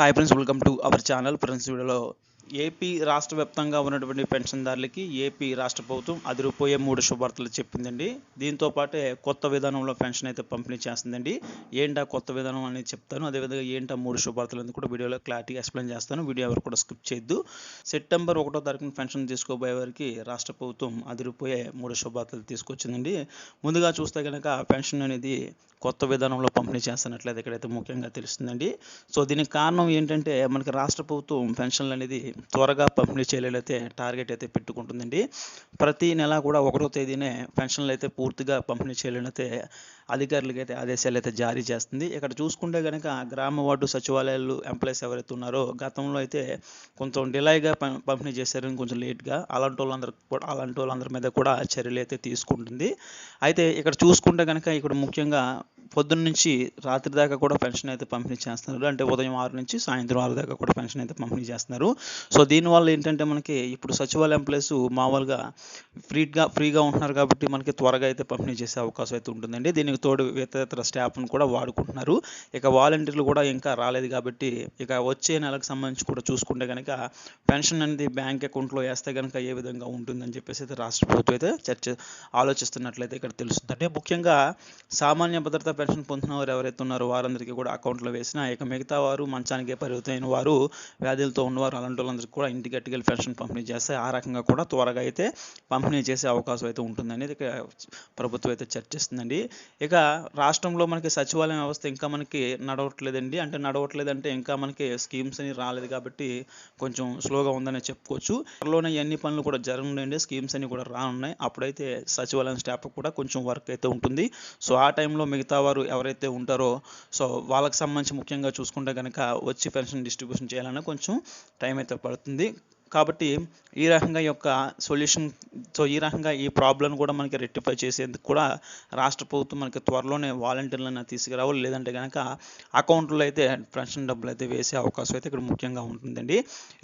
Hi friends welcome to our channel friends వీడియోలో AP రాష్ట్ర వ్యాప్తంగా ఉన్నటువంటి పెన్షన్దారులకి ఏపీ రాష్ట్ర ప్రభుత్వం అదిరిపోయే మూడు శుభార్తలు చెప్పిందండి. దీంతో పాటే కొత్త విధానంలో పెన్షన్ అయితే పంపిణీ చేస్తుందండి. ఏంటా కొత్త విధానం అనేది చెప్తాను. అదేవిధంగా ఏంటా మూడు శుభార్తలు అనేది కూడా వీడియోలో క్లారిటీ ఎక్స్ప్లెయిన్ చేస్తాను. వీడియో ఎవరు కూడా స్కిప్ చేయొద్దు. సెప్టెంబర్ ఒకటో తారీఖున పెన్షన్ తీసుకోబోయే వారికి రాష్ట్ర ప్రభుత్వం అదిరిపోయే మూడు శుభార్తలు తీసుకొచ్చిందండి. ముందుగా చూస్తే కనుక పెన్షన్ అనేది కొత్త విధానంలో పంపిణీ చేస్తున్నట్లయితే ఇక్కడైతే ముఖ్యంగా తెలుస్తుందండి. సో దీనికి కారణం ఏంటంటే మనకి రాష్ట్ర ప్రభుత్వం పెన్షన్లు అనేది త్వరగా పంపిణీ చేయలేదైతే టార్గెట్ అయితే పెట్టుకుంటుందండి. ప్రతి నెల కూడా ఒకటో తేదీనే పెన్షన్లు అయితే పూర్తిగా పంపిణీ చేయలేనైతే అధికారులకి అయితే ఆదేశాలు అయితే జారీ చేస్తుంది. ఇక్కడ చూసుకుంటే కనుక గ్రామ వార్డు సచివాలయాలు ఎంప్లాయీస్ ఎవరైతే ఉన్నారో గతంలో అయితే కొంచెం డిలైగా పంపిణీ చేశారని కొంచెం లేట్గా అలాంటి వాళ్ళందరూ కూడా అలాంటి వాళ్ళందరి మీద కూడా చర్యలు అయితే తీసుకుంటుంది. అయితే ఇక్కడ చూసుకుంటే కనుక ఇక్కడ ముఖ్యంగా పొద్దున్న నుంచి రాత్రి దాకా కూడా పెన్షన్ అయితే పంపిణీ చేస్తున్నారు. అంటే ఉదయం ఆరు నుంచి సాయంత్రం ఆరు దాకా కూడా పెన్షన్ అయితే పంపిణీ చేస్తున్నారు. సో దీనివల్ల ఏంటంటే మనకి ఇప్పుడు సచివాలయ ఎంప్లాయీస్ మామూలుగా ఫ్రీగా ఫ్రీగా ఉంటున్నారు కాబట్టి మనకి త్వరగా అయితే పంపిణీ చేసే అవకాశం అయితే ఉంటుందండి. దీనికి తోడు ఇతర స్టాఫ్ను కూడా వాడుకుంటున్నారు. ఇక వాలంటీర్లు కూడా ఇంకా రాలేదు కాబట్టి ఇక వచ్చే నెలకు సంబంధించి కూడా చూసుకుంటే కనుక పెన్షన్ అనేది బ్యాంక్ అకౌంట్లో వేస్తే కనుక ఏ విధంగా ఉంటుందని చెప్పేసి అయితే రాష్ట్ర ప్రభుత్వం అయితే చర్చ ఆలోచిస్తున్నట్లయితే ఇక్కడ తెలుస్తుంది అంటే ముఖ్యంగా సామాన్య భద్రత పెన్షన్ పొందిన వారు ఎవరైతే ఉన్నారో వారందరికీ కూడా అకౌంట్లో వేసిన ఇక మిగతా వారు మంచానికే పరిమితమైన వారు వ్యాధులతో ఉన్నవారు అలాంటి వాళ్ళందరికీ కూడా ఇంటికి అట్టుకెళ్ళి పెన్షన్ పంపిణీ చేస్తే ఆ రకంగా కూడా త్వరగా అయితే పంపిణీ చేసే అవకాశం అయితే ఉంటుందనేది ఇక ప్రభుత్వం అయితే చర్చిస్తుందండి ఇక రాష్ట్రంలో మనకి సచివాలయం వ్యవస్థ ఇంకా మనకి నడవట్లేదండి. అంటే నడవట్లేదంటే ఇంకా మనకి స్కీమ్స్ అని రాలేదు కాబట్టి కొంచెం స్లోగా ఉందని చెప్పుకోవచ్చు. త్వరలోనే అన్ని పనులు కూడా జరగనుండండి. స్కీమ్స్ అన్ని కూడా రానున్నాయి. అప్పుడైతే సచివాలయం స్టాఫ్ కూడా కొంచెం వర్క్ అయితే ఉంటుంది. సో ఆ టైంలో మిగతా వారు ఎవరైతే ఉంటారో సో వాళ్ళకి సంబంధించి ముఖ్యంగా చూసుకుంటే కనుక వచ్చి పెన్షన్ డిస్ట్రిబ్యూషన్ చేయాలన్నా కొంచెం టైం అయితే పడుతుంది. కాబట్టి ఈ రకంగా యొక్క సొల్యూషన్ సో ఈ రకంగా ఈ ప్రాబ్లం కూడా మనకి రెక్టిఫై చేసేందుకు కూడా రాష్ట్ర ప్రభుత్వం మనకి త్వరలోనే వాలంటీర్లను తీసుకురావాలి. లేదంటే కనుక అకౌంట్లో అయితే పెన్షన్ డబ్బులు అయితే వేసే అవకాశం అయితే ఇక్కడ ముఖ్యంగా ఉంటుందండి.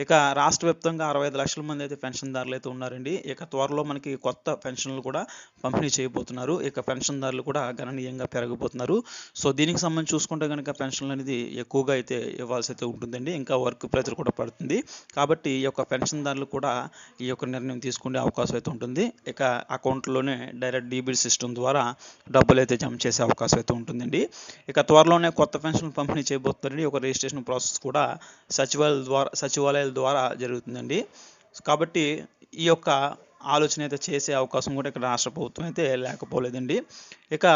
ఇక రాష్ట్ర వ్యాప్తంగా అరవై ఐదు లక్షల మంది అయితే పెన్షన్దారులు అయితే ఉన్నారండి. ఇక త్వరలో మనకి కొత్త పెన్షన్లు కూడా పంపిణీ చేయబోతున్నారు. ఇక పెన్షన్దారులు కూడా గణనీయంగా పెరగబోతున్నారు. సో దీనికి సంబంధించి చూసుకుంటే కనుక పెన్షన్లు అనేది ఎక్కువగా అయితే ఇవ్వాల్సి అయితే ఉంటుందండి. ఇంకా వర్క్ ప్రెజర్ కూడా పడుతుంది. కాబట్టి ఈ యొక్క పెన్షన్దారులు కూడా ఈ యొక్క నిర్ణయం తీసుకునే అవకాశం అయితే ఉంటుంది. ఇక అకౌంట్లోనే డైరెక్ట్ డీబీటీ సిస్టమ్ ద్వారా డబ్బులు అయితే జమ చేసే అవకాశం అయితే ఉంటుందండి. ఇక త్వరలోనే కొత్త పెన్షన్ పంపిణీ చేయబోతుందండి ఒక రిజిస్ట్రేషన్ ప్రాసెస్ కూడా సచివాలయాల ద్వారా సచివాలయాల ద్వారా జరుగుతుందండి. కాబట్టి ఈ యొక్క ఆలోచన అయితే చేసే అవకాశం కూడా ఇక్కడ రాష్ట్ర ప్రభుత్వం అయితే లేకపోలేదండి. ఇక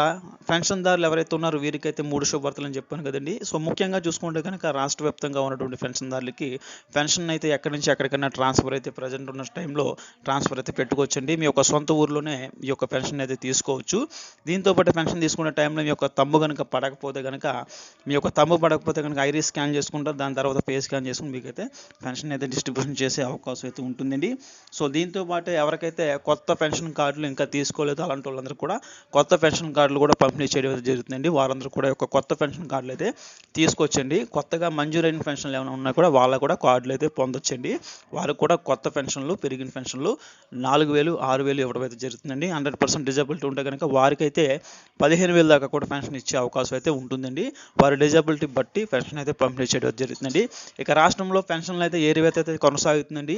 పెన్షన్దారులు ఎవరైతే ఉన్నారో వీరికైతే మూడు శుభవార్తలు అని చెప్పాను కదండి. సో ముఖ్యంగా చూసుకుంటే కనుక రాష్ట్ర వ్యాప్తంగా ఉన్నటువంటి పెన్షన్దారులకి పెన్షన్ అయితే ఎక్కడి నుంచి ఎక్కడికైనా ట్రాన్స్ఫర్ అయితే ప్రజెంట్ ఉన్న టైంలో ట్రాన్స్ఫర్ అయితే పెట్టుకోవచ్చండి. మీ యొక్క సొంత ఊర్లోనే ఈ యొక్క పెన్షన్ అయితే తీసుకోవచ్చు. దీంతో పాటు పెన్షన్ తీసుకునే టైంలో మీ యొక్క తమ్ము కనుక పడకపోతే కనుక మీ యొక్క తమ్ము పడకపోతే కనుక ఐరీ స్కాన్ చేసుకుంటారు. దాని తర్వాత పే స్కాన్ చేసుకుని మీకైతే పెన్షన్ అయితే డిస్ట్రిబ్యూషన్ చేసే అవకాశం అయితే ఉంటుందండి. సో దీంతో పాటు ఎవరికైతే కొత్త పెన్షన్ కార్డులు ఇంకా తీసుకోలేదు. అలాంటి వాళ్ళందరూ కూడా కొత్త పెన్షన్ కార్డులు కూడా పంపిణీ చేయడం అయితే జరుగుతుందండి. వారందరూ కూడా ఒక కొత్త పెన్షన్ కార్డులు అయితే తీసుకొచ్చండి. కొత్తగా మంజూరైన పెన్షన్లు ఏమైనా ఉన్నా కూడా వాళ్ళ కూడా కార్డులు అయితే పొందొచ్చండి. వారు కూడా కొత్త పెన్షన్లు పెరిగిన పెన్షన్లు నాలుగు వేలు ఆరు వేలు ఇవ్వడం అయితే జరుగుతుందండి. హండ్రెడ్ పర్సెంట్ డిజబిలిటీ ఉంటే కనుక వారికైతే పదిహేను వేల దాకా కూడా పెన్షన్ ఇచ్చే అవకాశం అయితే ఉంటుందండి. వారి డిజబిలిటీ బట్టి పెన్షన్ అయితే పంపిణీ చేయడం జరుగుతుందండి. ఇక రాష్ట్రంలో పెన్షన్లు అయితే ఏ రివేత అయితే కొనసాగుతుందండి?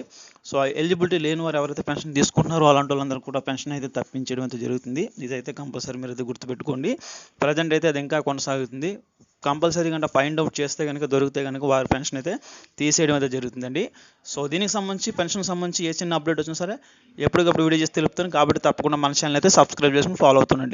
సో ఎలిజిబిలిటీ లేని వారు ఎవరైతే పెన్షన్ తీసుకుంటున్నారో. అలాంటి వాళ్ళందరూ కూడా పెన్షన్ అయితే తప్పించడం అయితే జరుగుతుంది. ఇదైతే కంపల్సరీ మీరు అయితే గుర్తుపెట్టుకోండి. ప్రజెంట్ అయితే అది ఇంకా కొనసాగుతుంది. కంపల్సరీ కనుక ఫైండ్ అవుట్ చేస్తే కనుక దొరికితే కనుక వారి పెన్షన్ అయితే తీసేయడం అయితే జరుగుతుందండి. సో దీనికి సంబంధించి పెన్షన్ సంబంధించి ఏ చిన్న అప్డేట్ వచ్చినా సరే ఎప్పటికప్పుడు వీడియో చేసి తెలుపుతాను. కాబట్టి తప్పకుండా మన ఛానల్ అయితే సబ్స్క్రైబ్ చేసుకుని ఫాలో అవుతుండండి.